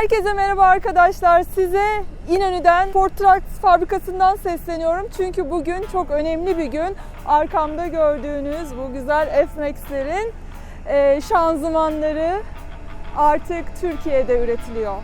Herkese merhaba arkadaşlar. Size İnönü'den Ford Trucks fabrikasından sesleniyorum. Çünkü bugün çok önemli bir gün. Arkamda gördüğünüz bu güzel F-Max'lerin şanzımanları artık Türkiye'de üretiliyor.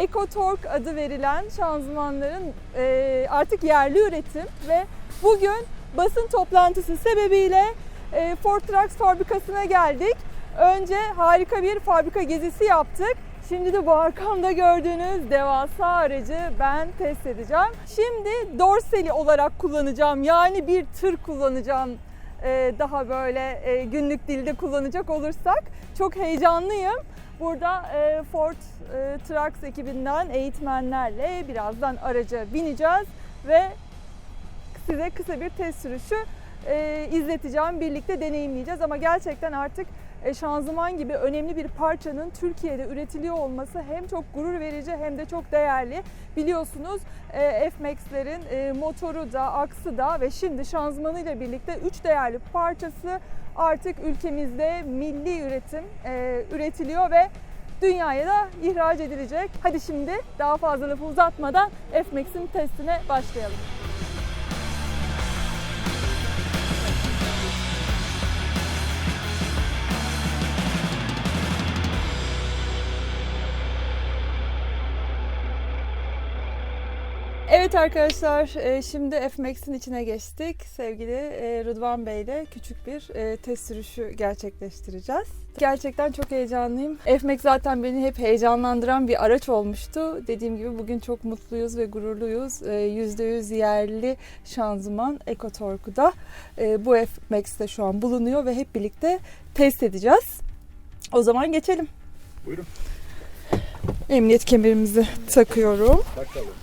EcoTorque adı verilen şanzımanların e, artık yerli üretim ve bugün basın toplantısı sebebiyle e, Ford Trucks fabrikasına geldik. Önce harika bir fabrika gezisi yaptık. Şimdi de bu arkamda gördüğünüz devasa aracı ben test edeceğim. Şimdi dorsali olarak kullanacağım. Yani bir tır kullanacağım e, daha böyle e, günlük dilde kullanacak olursak. Çok heyecanlıyım. Burada e, Ford e, Trucks ekibinden eğitmenlerle birazdan araca bineceğiz ve size kısa bir test sürüşü e, izleteceğim. Birlikte deneyimleyeceğiz ama gerçekten artık şanzıman gibi önemli bir parçanın Türkiye'de üretiliyor olması hem çok gurur verici hem de çok değerli. Biliyorsunuz e, F-Max'lerin e, motoru da, aksı da ve şimdi şanzımanıyla birlikte üç değerli parçası artık ülkemizde milli üretim e, üretiliyor ve dünyaya da ihraç edilecek. Hadi şimdi daha fazla lafı uzatmadan F-Max'in testine başlayalım. Evet arkadaşlar, e, şimdi F-Max'in içine geçtik. Sevgili e, Rıdvan Bey ile küçük bir e, test sürüşü gerçekleştireceğiz. Gerçekten çok heyecanlıyım. F-Max zaten beni hep heyecanlandıran bir araç olmuştu. Dediğim gibi bugün çok mutluyuz ve gururluyuz. %100 yerli şanzıman EcoTorque'da bu F-Max'te şu an bulunuyor ve hep birlikte test edeceğiz. O zaman geçelim. Buyurun. Emniyet kemerimizi takıyorum. Bakalım.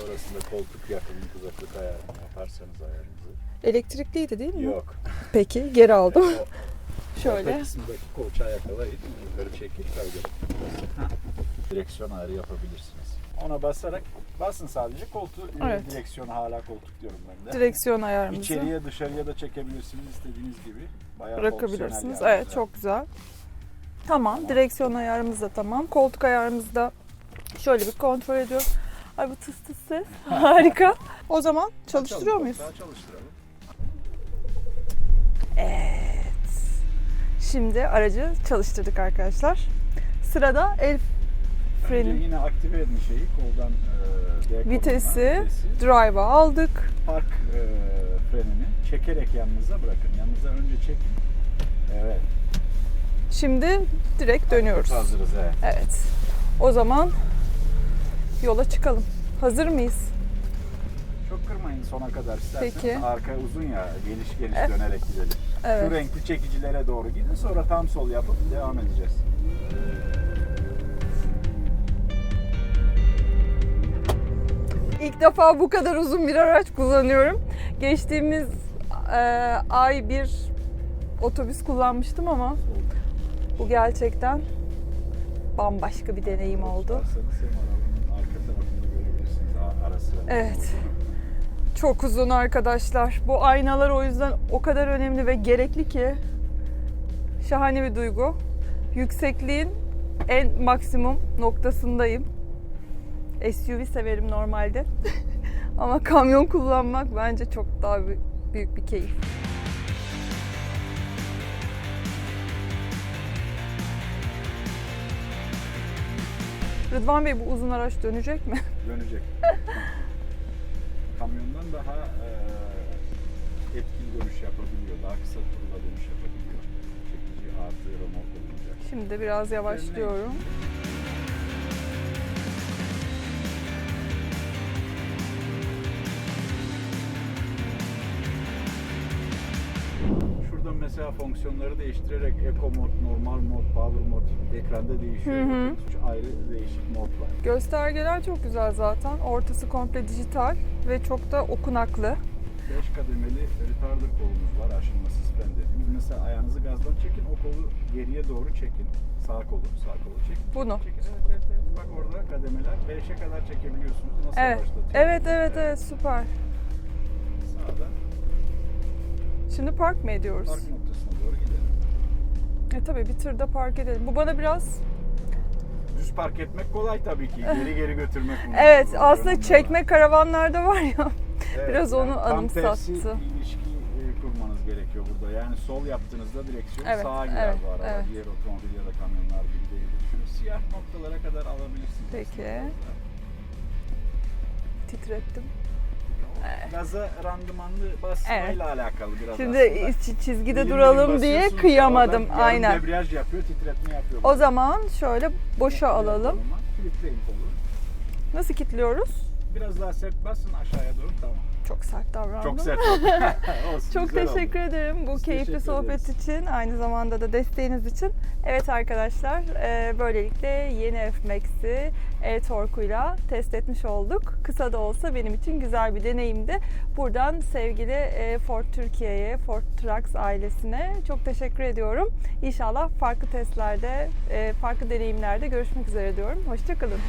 Sonrasında koltuk yakımı, uzaklık ayarını yaparsanız ayarınızı. Elektrikliydi değil mi? Yok. Peki geri aldım. O Şöyle. orta kısımdaki kolçağı yakalayın. Yukarı çekil kaydı. Direksiyon ayarı yapabilirsiniz. Ona basarak basın sadece koltuğu. Evet. Direksiyonu hala koltuk diyorum ben de. Direksiyon ayarımızı İçeriye dışarıya da çekebilirsiniz istediğiniz gibi. Bayağı bırakabilirsiniz. Evet çok güzel. Tamam. Direksiyon ayarımız da tamam. Koltuk ayarımızı da şöyle bir kontrol ediyorum. Ay bu tıs tıs ses. Harika. O zaman çalıştırıyor muyuz? koltuğu Çalıştıralım. Evet. Şimdi aracı çalıştırdık arkadaşlar. Sırada el Önce freni, yine aktive edin şeyi koldan e, D kolundan, vitesi, drive'a aldık. park e, frenini çekerek yanınıza bırakın. Yanınıza önce çekin. Evet. Şimdi direkt dönüyoruz. Hazırız evet. Evet. O zaman yola çıkalım. Hazır mıyız? Çok kırmayın sona kadar isterseniz. Peki. Arka uzun ya geliş geliş Evet. dönerek gidelim. Evet. Şu renkli çekicilere doğru gidin sonra tam sol yapıp devam edeceğiz. İlk defa bu kadar uzun bir araç kullanıyorum. Geçtiğimiz e, ay bir otobüs kullanmıştım ama bu gerçekten bambaşka bir deneyim oldu. İsterseniz hem arabanın arka tarafını görebilirsiniz a- ara sıra. Evet. Çok uzun arkadaşlar. Bu aynalar o yüzden o kadar önemli ve gerekli ki şahane bir duygu. Yüksekliğin en maksimum noktasındayım. SUV severim normalde. Ama kamyon kullanmak bence çok daha bü- büyük bir keyif. Rıdvan Bey bu uzun araç dönecek mi? Dönecek. Kamyondan daha e, etkili dönüş yapabiliyor. Daha kısa turla dönüş yapabiliyor. Çekici artı remork olunca. Şimdi biraz yavaşlıyorum. Şurada mesela fonksiyonları değiştirerek Eco mod, normal mod, power mod ekranda değişiyor. Hı hı. Üç ayrı değişik mod var. Göstergeler çok güzel zaten. Ortası komple dijital ve çok da okunaklı. 5 kademeli retarder kolumuz var aşınma suspend dediğimiz. Mesela ayağınızı gazdan çekin, o kolu geriye doğru çekin. Sağ kolu, sağ kolu çekin. Bunu. Çekin. Evet, evet, evet. Bak orada kademeler 5'e kadar çekebiliyorsunuz. Nasıl Evet. Evet evet evet süper. Sağdan Şimdi park mı ediyoruz? park noktasına doğru gidelim. E tabii bir tırda park edelim. Bu bana biraz Düz park etmek kolay tabii ki. Geri geri götürmek. evet aslında çekme karavanlarda var ya. var. Evet, biraz onu tam anımsattı. ilişki e, kurmanız gerekiyor burada. Yani sol yaptığınızda direksiyon Evet, sağa gider evet, bu araba. evet. Diğer otomobil ya da kamyonlar gibi değil. Şu siyah noktalara kadar alabilirsiniz. Peki. aslında. Titrettim. Gaza randımanlı basmayla Evet. alakalı biraz Şimdi aslında. çi- çizgide Milim duralım diye kıyamadım. yarım Aynen. debriyaj yapıyor, titretme yapıyor. O zaman şöyle boşa alalım. Kilitleyin kolu. Nasıl kilitliyoruz? Biraz daha sert basın aşağıya doğru tamam. Çok sert davrandım. Çok sert oldu. Olsun, Çok güzel oldu. teşekkür ederim bu Biz keyifli sohbet ederiz. için, aynı zamanda da desteğiniz için. Evet arkadaşlar, e, böylelikle yeni F-Max'i e-torkuyla test etmiş olduk. Kısa da olsa benim için güzel bir deneyimdi. Buradan sevgili e, Ford Türkiye'ye, Ford Trucks ailesine çok teşekkür ediyorum. İnşallah farklı testlerde, e, farklı deneyimlerde görüşmek üzere diyorum. Hoşçakalın.